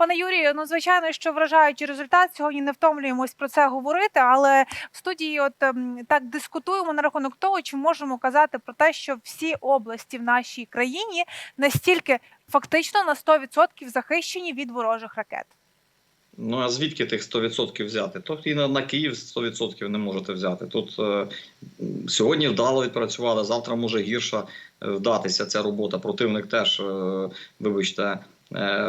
Пане Юрію, ну звичайно, що вражаючий результат. Сьогодні не втомлюємось про це говорити, але в студії, от ем, так дискутуємо на рахунок того, чи можемо казати про те, що всі області в нашій країні настільки фактично на 100% захищені від ворожих ракет. Ну а звідки тих 100% взяти? Тобто і на, на Київ 100% не можете взяти. Тут е, сьогодні вдало відпрацювали, завтра може гірше е, вдатися ця робота. Противник теж, е, вибачте,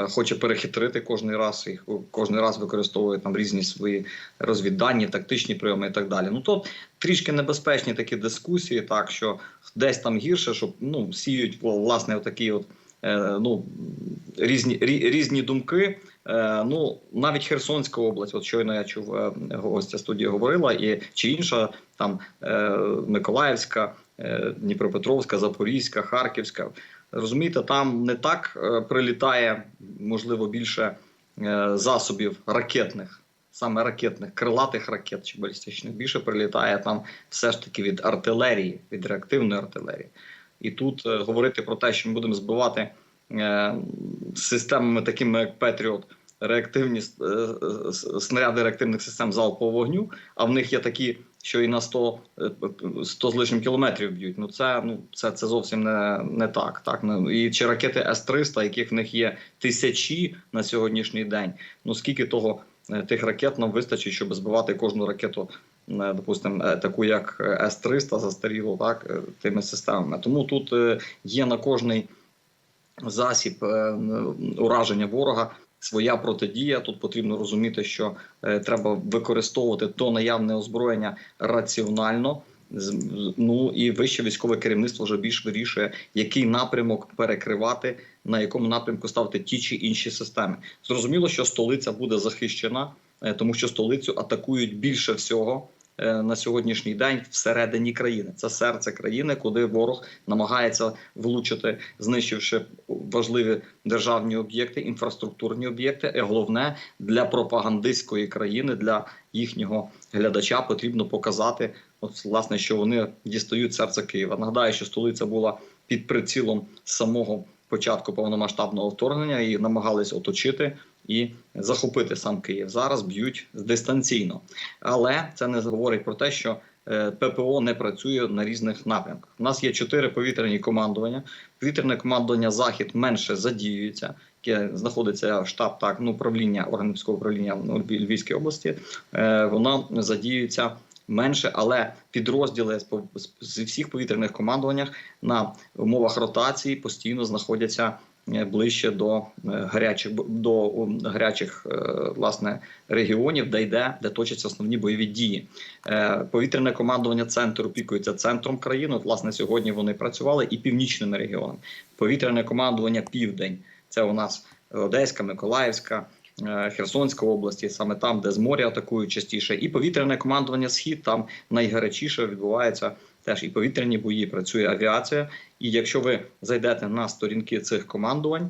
хоче перехитрити кожен раз і кожен раз використовує там різні свої розвіддані, тактичні прийоми і так далі. Ну то трішки небезпечні такі дискусії, так що десь там гірше, щоб ну сіють власне такі от. е, Ну, різні, рі- різні думки. Е, ну, навіть Херсонська область, от щойно я чув е, гостя студії говорила, і чи інша там е, Миколаївська, е, Дніпропетровська, Запорізька, Харківська. Розумієте, там не так е, прилітає, можливо, більше е, засобів ракетних, саме ракетних, крилатих ракет чи балістичних. Більше прилітає там все ж таки від артилерії, від реактивної артилерії. І тут е, говорити про те, що ми будемо збивати системами, такими як Петріот, реактивні снаряди реактивних систем залпового вогню, а в них є такі, що і на 100, е, 100 з лишнім кілометрів б'ють. Ну це ну це, це зовсім не, не так. Так ну і чи ракети С-300, яких в них є тисячі на сьогоднішній день. Ну скільки того е, тих ракет нам вистачить, щоб збивати кожну ракету. е, Допустимо, е, таку як С-300 застарілу, так е, тими системами. Тому тут е, є на кожний засіб е, ураження ворога своя протидія. Тут потрібно розуміти, що е, треба використовувати то наявне озброєння раціонально. Ну і вище військове керівництво вже більш вирішує, який напрямок перекривати, на якому напрямку ставити ті чи інші системи. Зрозуміло, що столиця буде захищена, е, тому що столицю атакують більше всього на сьогоднішній день всередині країни. Це серце країни, куди ворог намагається влучити, знищивши важливі державні об'єкти, інфраструктурні об'єкти. І головне для пропагандистської країни, для їхнього глядача потрібно показати, от власне, що вони дістають серце Києва. Нагадаю, що столиця була під прицілом самого початку повномасштабного вторгнення і намагались оточити і захопити сам Київ. Зараз б'ють дистанційно, але це не говорить про те, що е, ППО не працює на різних напрямках. У нас є чотири повітряні командування. Повітряне командування Захід менше задіюється, яке знаходиться штаб так ну управління органів військового управління в Львівській області. Е, воно задіюється менше, але підрозділи з всіх повітряних командуваннях на умовах ротації постійно знаходяться ближче до е, гарячих до гарячих е, власне регіонів, де йде, де точаться основні бойові дії. Е, Повітряне командування центру опікується центром країни. От, власне, сьогодні вони працювали і північними регіонами. Повітряне командування Південь це у нас Одеська, Миколаївська. е, Херсонська області, саме там, де з моря атакують частіше, і повітряне командування Схід там найгарячіше відбувається теж і повітряні бої, працює авіація. І якщо ви зайдете на сторінки цих командувань,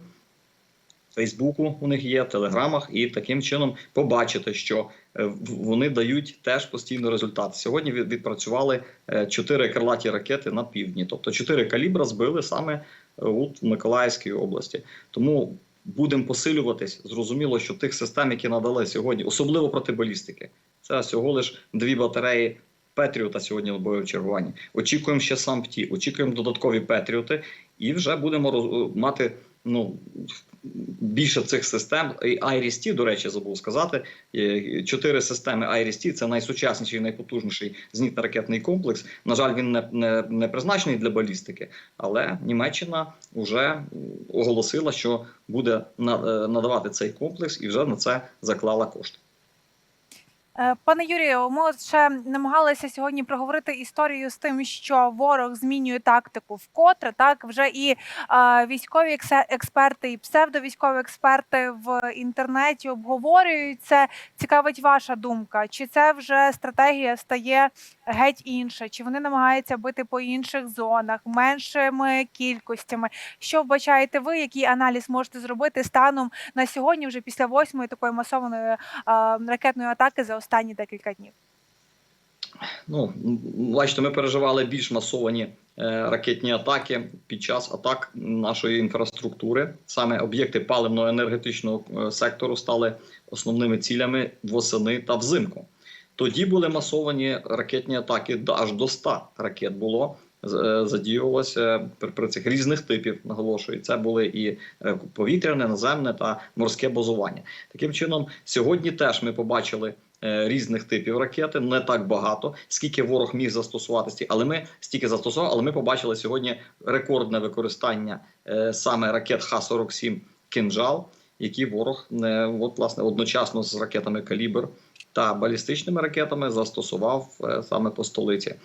Фейсбуку у них є, в Телеграмах, і таким чином побачите, що е, вони дають теж постійно результат. Сьогодні відпрацювали е, чотири крилаті ракети на півдні, тобто чотири калібра збили саме е, у Миколаївській області. Тому будемо посилюватись. Зрозуміло, що тих систем, які надали сьогодні, особливо проти балістики, це всього лиш дві батареї. Петріота сьогодні на бойовому чергуванні. Очікуємо ще сам ПТІ, очікуємо додаткові Петріоти, і вже будемо роз- мати ну більше цих систем. І IRIS-T, до речі, забув сказати. е, Чотири системи IRIS-T – це найсучасніший, найпотужніший зенітно-ракетний комплекс. На жаль, він не, не, не призначений для балістики, але Німеччина вже оголосила, що буде е, надавати цей комплекс і вже на це заклала кошти. Е, Пане Юрію, ми ще намагалися сьогодні проговорити історію з тим, що ворог змінює тактику вкотре. Так вже і е, військові експерти, і псевдовійськові експерти в інтернеті обговорюють це. Цікавить ваша думка. Чи це вже стратегія стає геть інша? Чи вони намагаються бити по інших зонах, меншими кількостями? Що вбачаєте ви? Який аналіз можете зробити станом на сьогодні, вже після восьмої такої масованої е, ракетної атаки за останні декілька днів. Ну, бачите, ми переживали більш масовані е, ракетні атаки під час атак нашої інфраструктури. Саме об'єкти паливно-енергетичного е, сектору стали основними цілями восени та взимку. Тоді були масовані ракетні атаки аж до 100 ракет було. е, Задіювалося при, при цих різних типів, наголошую. Це були і повітряне, наземне та морське базування. Таким чином, сьогодні теж ми побачили різних типів ракети, не так багато, скільки ворог міг застосуватися, але ми стільки застосували, але ми побачили сьогодні рекордне використання е, саме ракет Х-47 «Кинжал», які ворог не от, власне, одночасно з ракетами «Калібр» та балістичними ракетами застосував е, саме по столиці.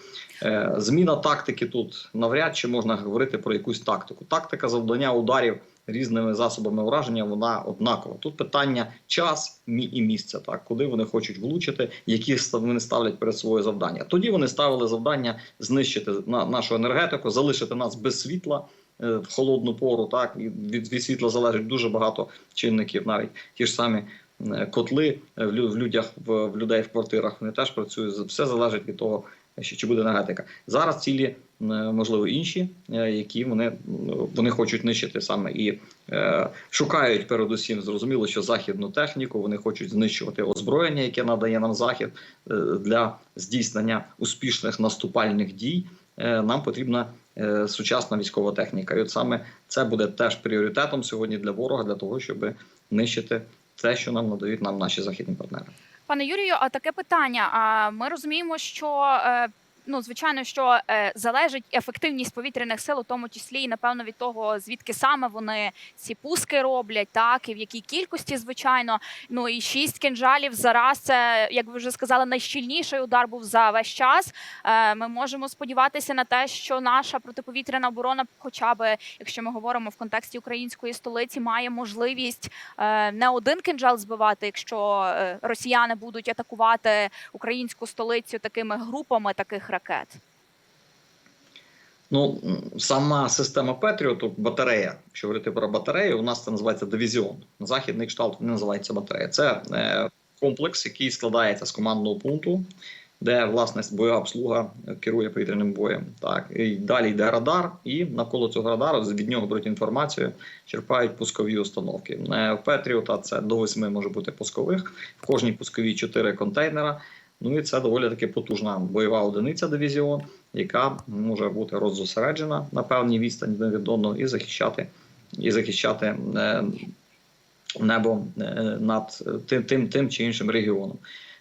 Е, Зміна тактики тут навряд чи можна говорити про якусь тактику. Тактика завдання ударів різними засобами враження вона однакова. Тут питання час і місце, так куди вони хочуть влучити, які вони ставлять перед своє завдання. Тоді вони ставили завдання знищити на нашу енергетику, залишити нас без світла. е, В холодну пору, так від, від світла залежить дуже багато чинників, навіть ті ж самі котли е, в людях в, людей в квартирах. Вони теж працюють. Все залежить від того, що чи буде енергетика. Зараз цілі е, можливо інші, е, які вони, вони хочуть нищити саме і е, шукають передусім. Зрозуміло, що західну техніку вони хочуть знищувати озброєння, яке надає нам захід е, для здійснення успішних наступальних дій. Е, Нам потрібна е, сучасна військова техніка, і от саме це буде теж пріоритетом сьогодні для ворога, для того, щоб нищити те, що нам надають нам наші західні партнери. Пане Юрію, а таке питання. А ми розуміємо, що е, ну звичайно, що е, залежить ефективність повітряних сил, у тому числі і напевно від того, звідки саме вони ці пуски роблять, так і в якій кількості, звичайно. Ну і шість кінжалів зараз. Це як ви вже сказали, найщільніший удар був за весь час. Е, ми можемо сподіватися на те, що наша протиповітряна оборона, хоча б якщо ми говоримо в контексті української столиці, має можливість е, не один кинжал збивати, якщо росіяни будуть атакувати українську столицю такими групами таких ракет. Ну, сама система Петріоту, батарея, якщо говорити про батарею, у нас це називається дивізіон. Західний кшталт не називається батарея. Це е, комплекс, який складається з командного пункту, де власне бойова обслуга керує повітряним боєм. Так і далі йде радар, і навколо цього радару від нього беруть інформацію, черпають пускові установки. Е, Петріота це до восьми може бути пускових, в кожній пусковій чотири контейнера. Ну і це доволі таки потужна бойова одиниця дивізіон, яка може бути роззосереджена на певній відстані від одного і захищати, і захищати е, небо е, над тим, тим, тим чи іншим регіоном.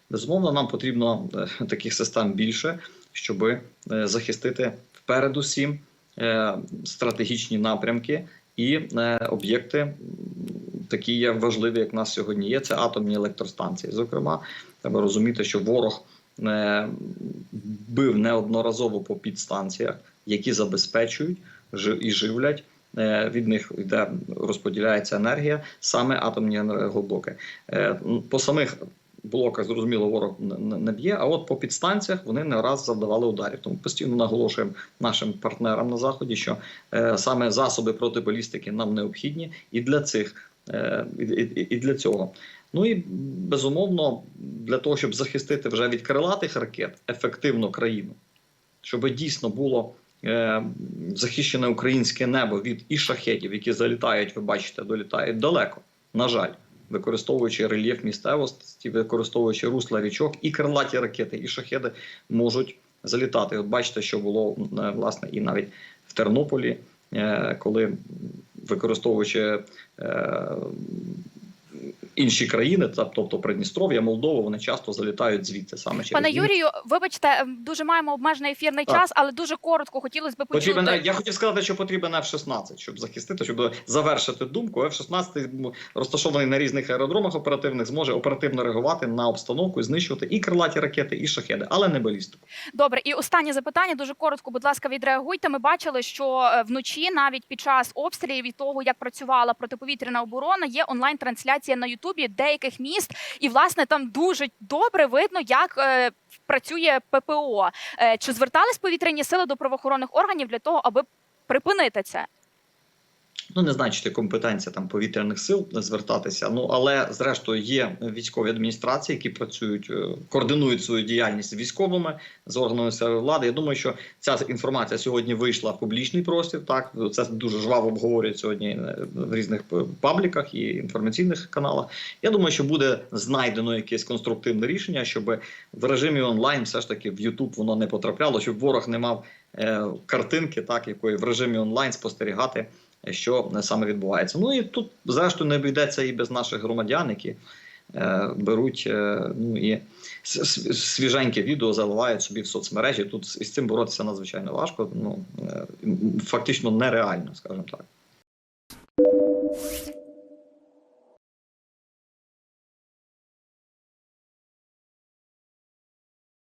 Безумовно, нам потрібно е, таких систем більше, щоб е, захистити передусім е, стратегічні напрямки і е, об'єкти, такі є важливі, як в нас сьогодні є. Це атомні електростанції. Зокрема, треба розуміти, що ворог е, бив неодноразово по підстанціях, які забезпечують і живлять. е, Від них йде розподіляється енергія, саме атомні енергоблоки. Е, По самих блоках, зрозуміло, ворог не- б'є, а от по підстанціях вони не раз завдавали ударів. Тому постійно наголошуємо нашим партнерам на заході, що саме засоби протибалістики нам необхідні і для цих, і, і, для цього. Ну і безумовно, для того, щоб захистити вже від крилатих ракет ефективно країну, щоб дійсно було е, захищене українське небо від і шахетів, які залітають, ви бачите, долітають далеко, на жаль, використовуючи рельєф місцевості, використовуючи русла річок, і крилаті ракети, і шахеди можуть залітати. От бачите, що було е, власне і навіть в Тернополі, е, коли використовуючи е, інші країни, тобто Придністров'я, Молдова, вони часто залітають звідти саме через Пане Юрію, вибачте, ем, дуже маємо обмежений ефірний Так. час, але дуже коротко хотілося б почути. Потрібен, я хотів сказати, що потрібен F-16, щоб захистити, щоб завершити думку. F-16 розташований на різних аеродромах оперативних, зможе оперативно реагувати на обстановку і знищувати і крилаті ракети, і шахеди, але не балістику. Добре, і останнє запитання дуже коротко. Будь ласка, відреагуйте. Ми бачили, що е, вночі, навіть під час обстрілів від того, як працювала протиповітряна оборона, є онлайн-трансляція на Ютубі деяких міст, і власне там дуже добре видно, як е, працює ППО. Е, чи звертались повітряні сили до правоохоронних органів для того, аби припинити це? Ну, не знаю, компетенція там повітряних сил звертатися. Ну але зрештою є військові адміністрації, які працюють, е, координують свою діяльність з військовими з органами місцевої влади. Я думаю, що ця інформація сьогодні вийшла в публічний простір. Так це дуже жваво обговорюють сьогодні е, в різних пабліках і інформаційних каналах. Я думаю, що буде знайдено якесь конструктивне рішення, щоб в режимі онлайн все ж таки в YouTube воно не потрапляло, щоб ворог не мав е, картинки, так якої в режимі онлайн спостерігати що саме відбувається. Ну і тут, зрештою, не обійдеться і без наших громадян, які е, беруть е, ну і свіженьке відео заливають собі в соцмережі. Тут із цим боротися надзвичайно важко. Ну е, фактично нереально, скажімо так.